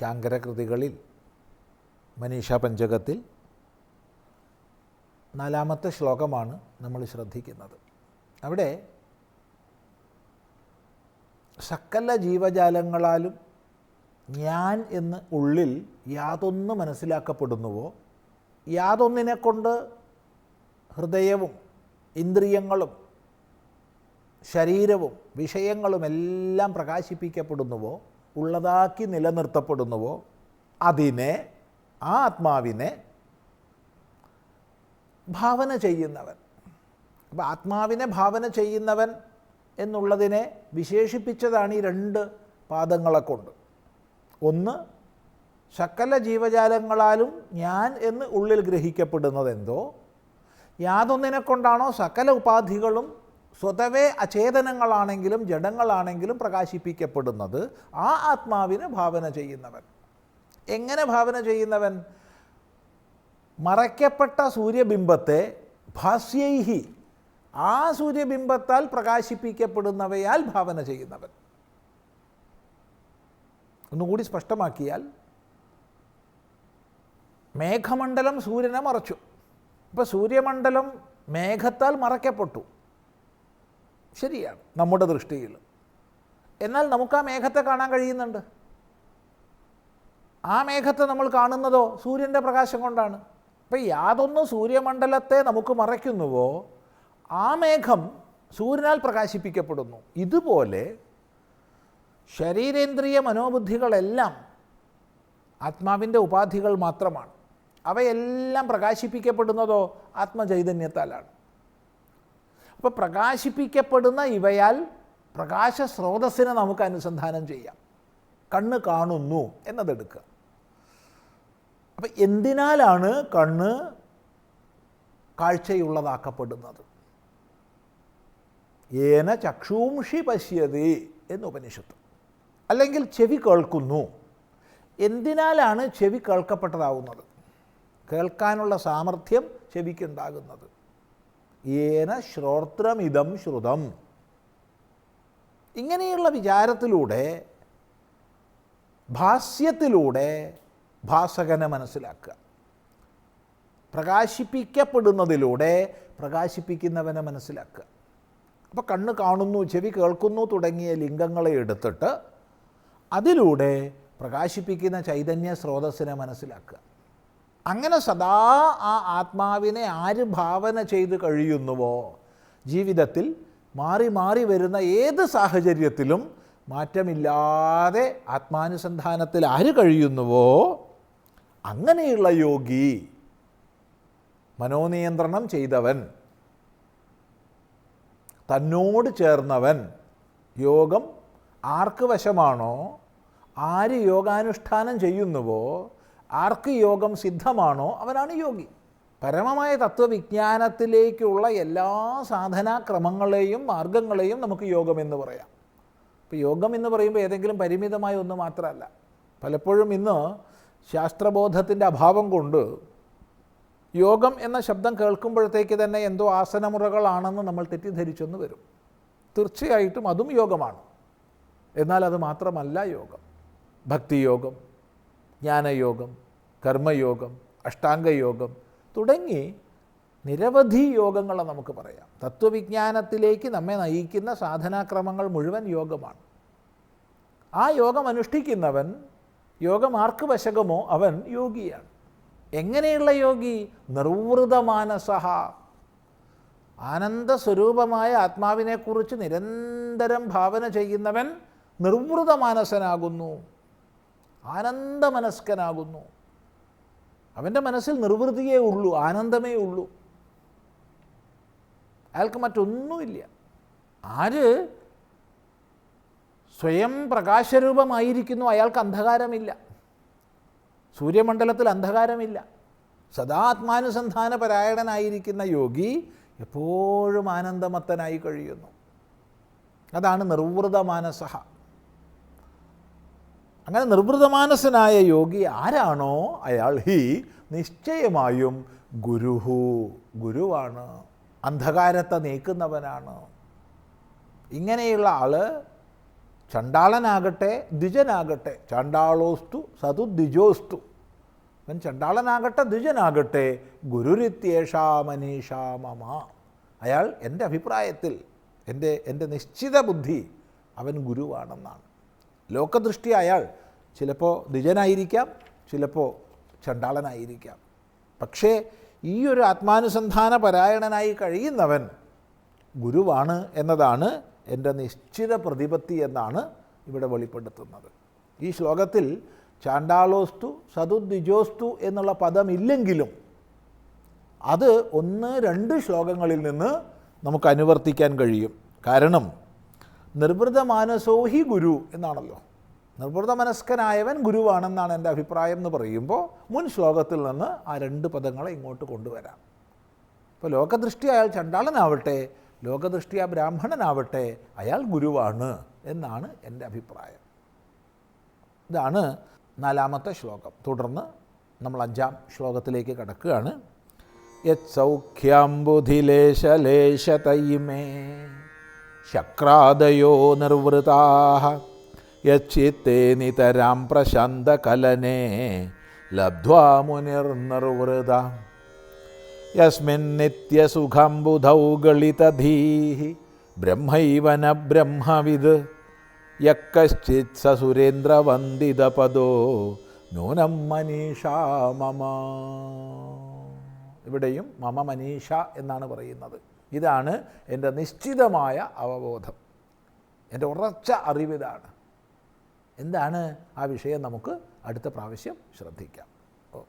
ശാങ്കരകൃതികളിൽ മനീഷ പഞ്ചകത്തിൽ നാലാമത്തെ ശ്ലോകമാണ് നമ്മൾ ശ്രദ്ധിക്കുന്നത്. അവിടെ സകല ജീവജാലങ്ങളാലും ഞാൻ എന്ന് ഉള്ളിൽ യാതൊന്ന് മനസ്സിലാക്കപ്പെടുന്നുവോ? യാതൊന്നിനെ കൊണ്ട് ഹൃദയവും ഇന്ദ്രിയങ്ങളും ശരീരവും വിഷയങ്ങളും എല്ലാം പ്രകാശിപ്പിക്കപ്പെടുന്നുവോ? ഉള്ളതാക്കി നിലനിർത്തപ്പെടുന്നുവോ? അതിനെ ആ ആത്മാവിനെ ഭാവന ചെയ്യുന്നവൻ. അപ്പോൾ ആത്മാവിനെ ഭാവന ചെയ്യുന്നവൻ എന്നുള്ളതിനെ വിശേഷിപ്പിച്ചതാണ് ഈ രണ്ട് പാദങ്ങളെ കൊണ്ട്. ഒന്ന് സകല ജീവജാലങ്ങളാലും ഞാൻ എന്ന് ഉള്ളിൽ ഗ്രഹിക്കപ്പെടുന്നതെന്തോ? യാതൊന്നിനെ കൊണ്ടാണോ സകല ഉപാധികളും സ്വതവേ അചേതനങ്ങളാണെങ്കിലും ജഡങ്ങളാണെങ്കിലും പ്രകാശിപ്പിക്കപ്പെടുന്നത് ആ ആത്മാവിനെ ഭാവന ചെയ്യുന്നവൻ. എങ്ങനെ ഭാവന ചെയ്യുന്നവൻ? മറയ്ക്കപ്പെട്ട സൂര്യബിംബത്തെ ഭാസ്യൈഹി. ആ സൂര്യബിംബത്താൽ പ്രകാശിപ്പിക്കപ്പെടുന്നവയാൽ ഭാവന ചെയ്യുന്നവൻ. ഒന്നുകൂടി സ്പഷ്ടമാക്കിയാൽ മേഘമണ്ഡലം സൂര്യനെ മറച്ചു. ഇപ്പോൾ സൂര്യമണ്ഡലം മേഘത്താൽ മറയ്ക്കപ്പെട്ടു. ശരിയാണ് നമ്മുടെ ദൃഷ്ടിയിൽ. എന്നാൽ നമുക്ക് ആ മേഘത്തെ കാണാൻ കഴിയുന്നുണ്ട്. ആ മേഘത്തെ നമ്മൾ കാണുന്നതോ സൂര്യന്റെ പ്രകാശം കൊണ്ടാണ്. അപ്പോൾ യാതൊന്ന് സൂര്യമണ്ഡലത്തെ നമുക്ക് മറയ്ക്കുന്നുവോ? ആ മേഘം സൂര്യനാൽ പ്രകാശിപ്പിക്കപ്പെടുന്നു. ഇതുപോലെ ശരീരേന്ദ്രിയ മനോബുദ്ധികളെല്ലാം ആത്മാവിന്റെ ഉപാധികൾ മാത്രമാണ്. അവയെല്ലാം പ്രകാശിപ്പിക്കപ്പെടുന്നതോ ആത്മചൈതന്യത്താലാണ്. അപ്പോൾ പ്രകാശിപ്പിക്കപ്പെടുന്ന ഇവയാൽ പ്രകാശ സ്രോതസ്സിനെ നമുക്ക് അനുസന്ധാനം ചെയ്യാം. കണ്ണ് കാണുന്നു എന്നതെടുക്കുക. അപ്പം എന്തിനാലാണ് കണ്ണ് കാഴ്ചയുള്ളതാക്കപ്പെടുന്നത്? ഏന ചക്ഷൂംഷി പശ്യതി എന്ന് ഉപനിഷത്ത്. അല്ലെങ്കിൽ ചെവി കേൾക്കുന്നു. എന്തിനാലാണ് ചെവി കേൾക്കപ്പെട്ടതാവുന്നത്? കേൾക്കാനുള്ള സാമർഥ്യം ചെവിക്കുണ്ടാകുന്നത്. ഏന ശ്രോത്രമിതം ശ്രുതം. ഇങ്ങനെയുള്ള വിചാരത്തിലൂടെ ഭാസ്യത്തിലൂടെ ഭാസകനെ മനസ്സിലാക്കുക. പ്രകാശിപ്പിക്കപ്പെടുന്നതിലൂടെ പ്രകാശിപ്പിക്കുന്നവനെ മനസ്സിലാക്കുക. അപ്പോൾ കണ്ണ് കാണുന്നു ചെവി കേൾക്കുന്നു തുടങ്ങിയ ലിംഗങ്ങളെ എടുത്തിട്ട് അതിലൂടെ പ്രകാശിപ്പിക്കുന്ന ചൈതന്യ സ്രോതസ്സിനെ മനസ്സിലാക്കുക. അങ്ങനെ സദാ ആ ആത്മാവിനെ ആര് ഭാവന ചെയ്ത് കഴിയുന്നുവോ? ജീവിതത്തിൽ മാറി മാറി വരുന്ന ഏത് സാഹചര്യത്തിലും മാറ്റമില്ലാതെ ആത്മാനുസന്ധാനത്തിൽ ആര് കഴിയുന്നുവോ? അങ്ങനെയുള്ള യോഗി മനോനിയന്ത്രണം ചെയ്തവൻ തന്നോട് ചേർന്നവൻ യോഗം ആർക്ക് വശമാണോ? ആര് യോഗാനുഷ്ഠാനം ചെയ്യുന്നുവോ? ആർക്ക് യോഗം സിദ്ധമാണോ അവനാണ് യോഗി. പരമമായ തത്വവിജ്ഞാനത്തിലേക്കുള്ള എല്ലാ സാധനാക്രമങ്ങളെയും മാർഗങ്ങളെയും നമുക്ക് യോഗം എന്ന് പറയാം. ഇപ്പോൾ യോഗം എന്ന് പറയുമ്പോൾ ഏതെങ്കിലും പരിമിതമായ ഒന്ന് മാത്രമല്ല. പലപ്പോഴും ഇന്ന് ശാസ്ത്രബോധത്തിന്റെ അഭാവം കൊണ്ട് യോഗം എന്ന ശബ്ദം കേൾക്കുമ്പോഴത്തേക്ക് തന്നെ എന്തോ ആസനമുറകളാണെന്ന് നമ്മൾ തെറ്റിദ്ധരിച്ചെന്ന് വരും. തീർച്ചയായിട്ടും അതും യോഗമാണ്. എന്നാൽ അത് മാത്രമല്ല യോഗം. ഭക്തിയോഗം ജ്ഞാനയോഗം കർമ്മയോഗം അഷ്ടാംഗയോഗം തുടങ്ങി നിരവധി യോഗങ്ങളെ നമുക്ക് പറയാം. തത്വവിജ്ഞാനത്തിലേക്ക് നമ്മെ നയിക്കുന്ന സാധനാക്രമങ്ങൾ മുഴുവൻ യോഗമാണ്. ആ യോഗം അനുഷ്ഠിക്കുന്നവൻ യോഗം ആർക്ക് വശകമോ അവൻ യോഗിയാണ്. എങ്ങനെയുള്ള യോഗി? നിർവൃതമാനസഹ. ആനന്ദസ്വരൂപമായ ആത്മാവിനെക്കുറിച്ച് നിരന്തരം ഭാവന ചെയ്യുന്നവൻ നിർവൃതമാനസനാകുന്നു. ആനന്ദമനസ്കനാകുന്നു. അവന്റെ മനസ്സിൽ നിർവൃതിയേ ഉള്ളൂ ആനന്ദമേ ഉള്ളൂ. അയാൾക്ക് മറ്റൊന്നുമില്ല. ആര് സ്വയം പ്രകാശരൂപമായിരിക്കുന്നു അയാൾക്ക് അന്ധകാരമില്ല. സൂര്യമണ്ഡലത്തിൽ അന്ധകാരമില്ല. സദാ ആത്മാനുസന്ധാന പരായണനായിരിക്കുന്ന യോഗി എപ്പോഴും ആനന്ദമത്തനായി കഴിയുന്നു. അതാണ് നിർവൃതമാനസഹ. അങ്ങനെ നിർവൃതമാനസനായ യോഗി ആരാണോ അയാൾ? ഹി നിശ്ചയമായും ഗുരുഹു. ഗുരുവാണ്. അന്ധകാരത്തെ നീക്കുന്നവനാണ്. ഇങ്ങനെയുള്ള ആൾ ചണ്ടാളനാകട്ടെ ദ്വിജനാകട്ടെ. ചണ്ടാളോസ്തു സതു ദ്വിജോസ്തു. അവൻ ചണ്ടാളനാകട്ടെ ദ്വിജനാകട്ടെ. ഗുരുരിത്യേഷാ മനീഷാ അയാൾ എന്റെ അഭിപ്രായത്തിൽ എന്റെ എന്റെ നിശ്ചിത ബുദ്ധി അവൻ ഗുരുവാണെന്നാണ്. ലോകദൃഷ്ടി അയാൾ ചിലപ്പോൾ ദ്വിജനായിരിക്കാം ചിലപ്പോൾ ചണ്ടാളനായിരിക്കാം. പക്ഷേ ഈ ഒരു ആത്മാനുസന്ധാന പരായണനായി കഴിയുന്നവൻ ഗുരുവാണ് എന്നതാണ് എന്റെ നിശ്ചിത പ്രതിപത്തി എന്നാണ് ഇവിടെ വെളിപ്പെടുത്തുന്നത്. ഈ ശ്ലോകത്തിൽ ചാണ്ടാളോസ്തു സതുദ്വിജോസ്തു എന്നുള്ള പദമില്ലെങ്കിലും അത് ഒന്ന് രണ്ട് ശ്ലോകങ്ങളിൽ നിന്ന് നമുക്ക് അനുവർത്തിക്കാൻ കഴിയും. കാരണം നിർവൃത മാനസോ ഹി ഗുരു എന്നാണല്ലോ. നിർവൃത മനസ്കനായവൻ ഗുരുവാണെന്നാണ് എന്റെ അഭിപ്രായം എന്ന് പറയുമ്പോൾ മുൻ ശ്ലോകത്തിൽ നിന്ന് ആ രണ്ട് പദങ്ങളെ ഇങ്ങോട്ട് കൊണ്ടുവരാം. ഇപ്പോൾ ലോകദൃഷ്ടി അയാൾ ചണ്ടാളനാവട്ടെ ലോകദൃഷ്ടി ആ ബ്രാഹ്മണനാവട്ടെ അയാൾ ഗുരുവാണ് എന്നാണ് എന്റെ അഭിപ്രായം. ഇതാണ് നാലാമത്തെ ശ്ലോകം. തുടർന്ന് നമ്മൾ അഞ്ചാം ശ്ലോകത്തിലേക്ക് കടക്കുകയാണ്. യത് സൗഖ്യാംബുധിലേശലേശതൈമേ ശക്രാദയോ നിർവൃതാ നിതരാം പ്രശാന്തകലനെ ലബ്ധ്വാ മുനിർനിർവൃത യസ്മിന്നിത്യസുഖംബുധൗ ഗളിതധീ ബ്രഹ്മൈവന ബ്രഹ്മവിദ് യക്കശ്ചിത് സ സുരേന്ദ്രവന്ദിതപദോ നൂനം മനീഷ മമ. ഇവിടെയും മമ മനീഷ എന്നാണ് പറയുന്നത്. ഇതാണ് എന്റെ നിശ്ചിതമായ അവബോധം. എന്റെ ഉറച്ച അറിവിതാണ് എന്താണ് ആ വിഷയം നമുക്ക് അടുത്ത പ്രാവശ്യം ശ്രദ്ധിക്കാം. ഓ.